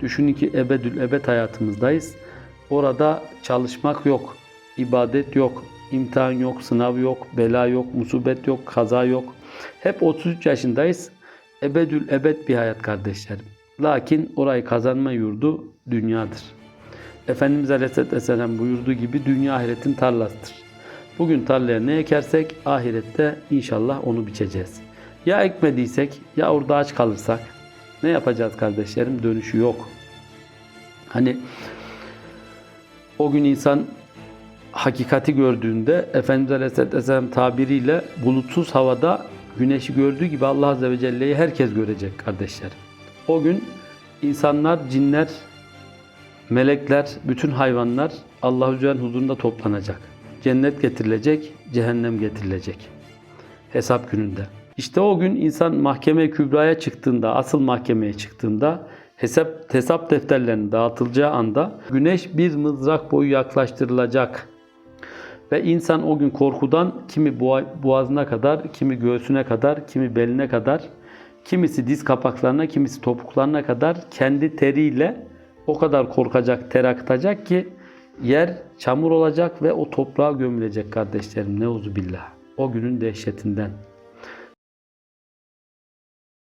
Düşünün ki ebedül ebed hayatımızdayız. Orada çalışmak yok, ibadet yok, imtihan yok, sınav yok, bela yok, musibet yok, kaza yok. Hep 33 yaşındayız. Ebedül ebed bir hayat kardeşlerim. Lakin orayı kazanma yurdu dünyadır. Efendimiz Aleyhisselatü Vesselam buyurduğu gibi dünya ahiretin tarlasıdır. Bugün tarlaya ne ekersek ahirette inşallah onu biçeceğiz. Ya ekmediysek ya orada aç kalırsak ne yapacağız kardeşlerim? Dönüşü yok. Hani o gün insan hakikati gördüğünde Efendimiz Aleyhisselatü tabiriyle bulutsuz havada güneşi gördüğü gibi Allah Azze ve Celle'yi herkes görecek kardeşlerim. O gün insanlar, cinler, melekler, bütün hayvanlar Allah-u Zülcel'in huzurunda toplanacak. Cennet getirilecek, cehennem getirilecek. Hesap gününde. İşte o gün insan mahkeme kübraya çıktığında, asıl mahkemeye çıktığında hesap, hesap defterlerinin dağıtılacağı anda güneş bir mızrak boyu yaklaştırılacak. Ve insan o gün korkudan kimi boğazına kadar, kimi göğsüne kadar, kimi beline kadar, kimisi diz kapaklarına, kimisi topuklarına kadar kendi teriyle o kadar korkacak, ter akıtacak ki yer çamur olacak ve o toprağa gömülecek kardeşlerim. Neuzu billah. O günün dehşetinden.